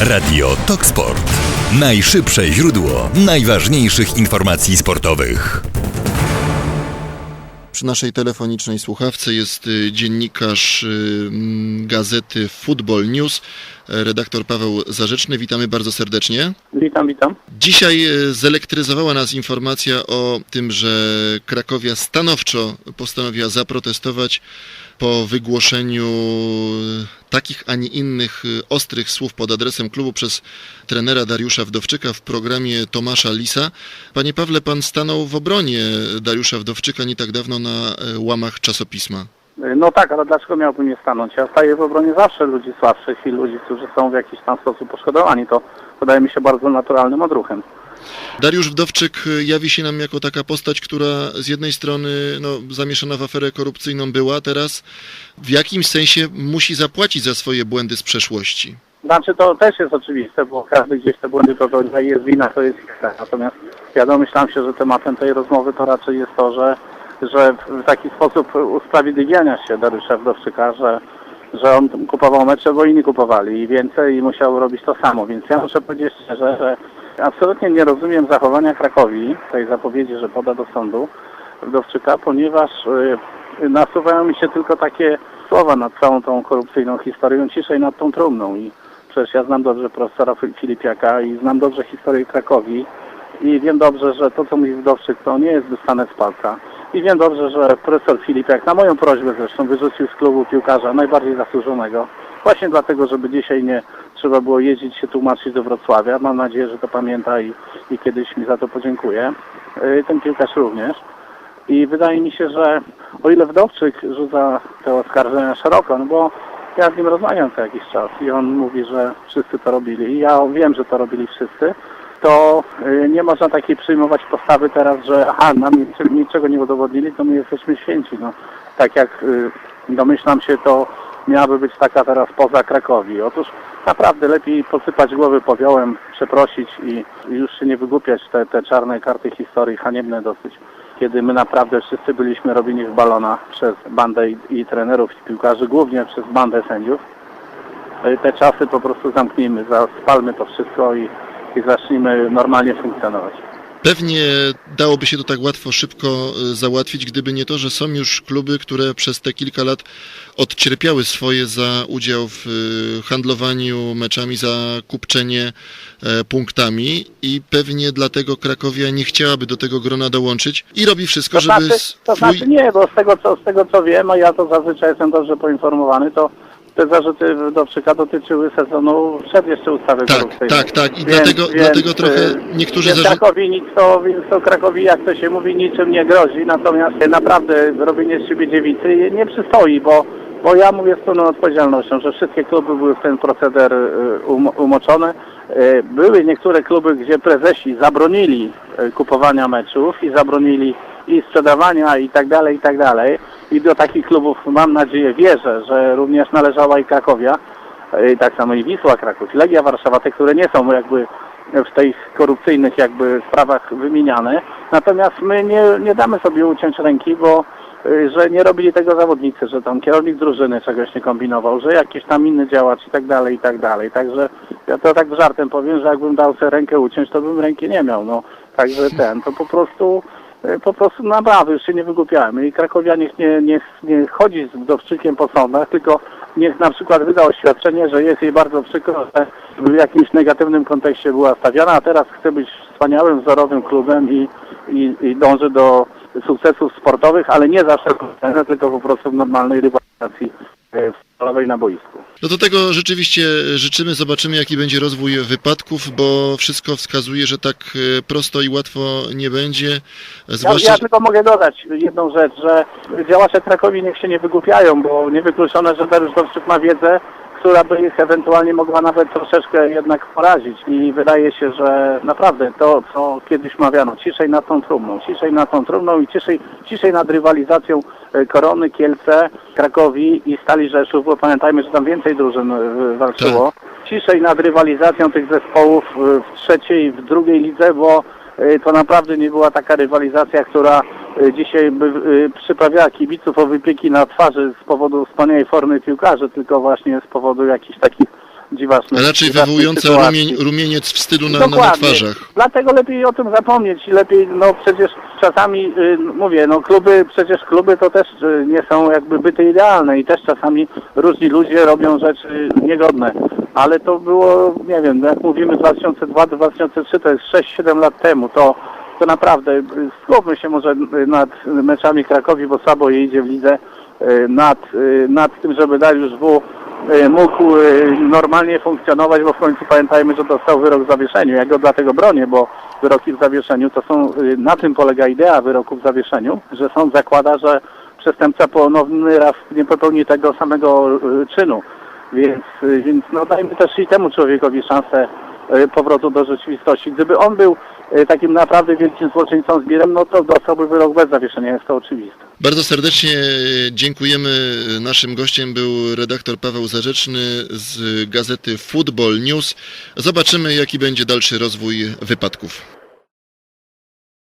Radio TOK Sport. Najszybsze źródło najważniejszych informacji sportowych. Przy naszej telefonicznej słuchawce jest y, dziennikarz y, gazety Football News, e, redaktor Paweł Zarzeczny. Witamy bardzo serdecznie. Witam, witam. Dzisiaj zelektryzowała nas informacja o tym, że Krakowia stanowczo postanowiła zaprotestować po wygłoszeniu takich, a nie innych y, ostrych słów pod adresem klubu przez trenera Dariusza Wdowczyka w programie Tomasza Lisa. Panie Pawle, pan stanął w obronie Dariusza Wdowczyka nie tak dawno na e, łamach czasopisma. No tak, ale dlaczego miałbym nie stanąć? Ja staję w obronie zawsze ludzi słabszych i ludzi, którzy są w jakiś tam sposób poszkodowani. To wydaje mi się bardzo naturalnym odruchem. Dariusz Wdowczyk y, jawi się nam jako taka postać, która z jednej strony no, zamieszana w aferę korupcyjną była, teraz w jakimś sensie musi zapłacić za swoje błędy z przeszłości. Znaczy to też jest oczywiste, bo każdy gdzieś te błędy popełnia i jest wina, to jest jasne. Natomiast ja domyślam się, że tematem tej rozmowy to raczej jest to, że, że w taki sposób usprawiedliwiania się Dariusza Wdowczyka, że, że on kupował mecze, bo inni kupowali i więcej i musiał robić to samo. Więc ja muszę powiedzieć szczerze, że absolutnie nie rozumiem zachowania Krakowi, tej zapowiedzi, że poda do sądu Wdowczyka, ponieważ y, nasuwają mi się tylko takie słowa nad całą tą korupcyjną historią, ciszej nad tą trumną. I przecież ja znam dobrze profesora Fi- Filipiaka i znam dobrze historię Krakowi i wiem dobrze, że to co mówi Wdowczyk to nie jest wystane z palca. I wiem dobrze, że profesor Filipiak na moją prośbę zresztą wyrzucił z klubu piłkarza najbardziej zasłużonego właśnie dlatego, żeby dzisiaj nie trzeba było jeździć się tłumaczyć do Wrocławia. Mam nadzieję, że to pamięta i, i kiedyś mi za to podziękuję. Yy, Ten piłkarz również. I wydaje mi się, że o ile Wdowczyk rzuca te oskarżenia szeroko, no bo ja z nim rozmawiam co jakiś czas i on mówi, że wszyscy to robili ja wiem, że to robili wszyscy, to y, nie można takiej przyjmować postawy teraz, że aha, nam niczego, niczego nie udowodnili, to my jesteśmy święci. No, tak jak y, domyślam się, to miałaby być taka teraz poza Krakowi. Otóż naprawdę lepiej posypać głowy powiołem, przeprosić i już się nie wygłupiać te, te czarne karty historii, haniebne dosyć kiedy my naprawdę wszyscy byliśmy robieni w balona przez bandę i, i trenerów i piłkarzy, głównie przez bandę sędziów. E, Te czasy po prostu zamknijmy, za- spalmy to wszystko i, i zacznijmy normalnie funkcjonować. Pewnie dałoby się to tak łatwo, szybko y, załatwić, gdyby nie to, że są już kluby, które przez te kilka lat odcierpiały swoje za udział w y, handlowaniu meczami, za kupczenie e, punktami i pewnie dlatego Krakowia nie chciałaby do tego grona dołączyć i robi wszystko, To żeby znaczy, to swój... znaczy nie, bo z tego, co, z tego co wiem, a ja to zazwyczaj jestem dobrze poinformowany, to te zarzuty Wdowczyka dotyczyły sezonu przed jeszcze ustawy Tak, korupcyjnej. tak, tak. I dlatego- dlatego trochę y, niektórzy więc zarzu- Krakowi nic to, więc to Krakowi, jak to się mówi, niczym nie grozi, natomiast naprawdę robienie z siebie dziewicy nie przystoi, bo, bo ja mówię z pełną odpowiedzialnością, że wszystkie kluby były w ten proceder y, um, umoczone. Y, Były niektóre kluby, gdzie prezesi zabronili kupowania meczów i zabronili i sprzedawania i tak dalej, i tak dalej. I do takich klubów mam nadzieję, wierzę, że również należała i Krakowia, i tak samo i Wisła Kraków, i Legia Warszawa, te, które nie są jakby w tych korupcyjnych jakby sprawach wymieniane. Natomiast my nie, nie damy sobie uciąć ręki, bo y, że nie robili tego zawodnicy, że tam kierownik drużyny czegoś nie kombinował, że jakiś tam inny działacz i tak dalej, i tak dalej. Także ja to tak żartem powiem, że jakbym dał sobie rękę uciąć, to bym ręki nie miał. No, także ten, to po prostu po prostu naprawdę już się nie wygłupiałem. I Krakowia niech nie, nie, nie chodzi z Wdowczykiem po sądach, tylko niech na przykład wyda oświadczenie, że jest jej bardzo przykro, że w jakimś negatywnym kontekście była stawiana, a teraz chce być wspaniałym, wzorowym klubem i, i, i dąży do sukcesów sportowych, ale nie za wszelką cenę, tylko po prostu w normalnej rywalizacji e, futbolowej na boisku. No do tego rzeczywiście życzymy, zobaczymy jaki będzie rozwój wypadków, bo wszystko wskazuje, że tak e, prosto i łatwo nie będzie. Ja, Zwłaszcza, ja tylko mogę dodać jedną rzecz, że działacze Krakowi niech się nie wygłupiają, bo niewykluczone, że Dariusz Dowczyk ma wiedzę, która by ich ewentualnie mogła nawet troszeczkę jednak porazić i wydaje się, że naprawdę to, co kiedyś mawiano, ciszej nad tą trumną, ciszej nad tą trumną i ciszej, ciszej nad rywalizacją e, Korony, Kielce, Krakowi i Stali Rzeszów, bo pamiętajmy, że tam więcej drużyn e, walczyło. Ciszej nad rywalizacją tych zespołów e, w trzeciej, w drugiej lidze, bo to naprawdę nie była taka rywalizacja, która dzisiaj by y, przyprawiała kibiców o wypieki na twarzy z powodu wspaniałej formy piłkarzy, tylko właśnie z powodu jakichś takich dziwacznych Raczej sytuacji. rumień, rumieniec wstydu na, na, twarzach. Dlatego lepiej o tym zapomnieć i lepiej, no przecież czasami, y, mówię, no kluby, przecież kluby to też y, nie są jakby byty idealne i też czasami różni ludzie robią rzeczy niegodne. Ale to było, nie wiem, jak mówimy 2002-2003, to jest 6-7 lat temu, to, to naprawdę y, skupmy się może y, nad meczami Krakowi, bo słabo je idzie w lidze, y, nad, nad tym, żeby Dariusz W mógł normalnie funkcjonować, bo w końcu pamiętajmy, że dostał wyrok w zawieszeniu. Ja go dlatego bronię, bo wyroki w zawieszeniu to są, na tym polega idea wyroku w zawieszeniu, że sąd zakłada, że przestępca ponowny raz nie popełni tego samego czynu. Więc, więc no dajmy też i temu człowiekowi szansę powrotu do rzeczywistości. Gdyby on był takim naprawdę wielkim złoczyńcą zbirem, no to dostałby wyrok bez zawieszenia, jest to oczywiste. Bardzo serdecznie dziękujemy. Naszym gościem był redaktor Paweł Zarzeczny z gazety Football News. Zobaczymy, jaki będzie dalszy rozwój wypadków.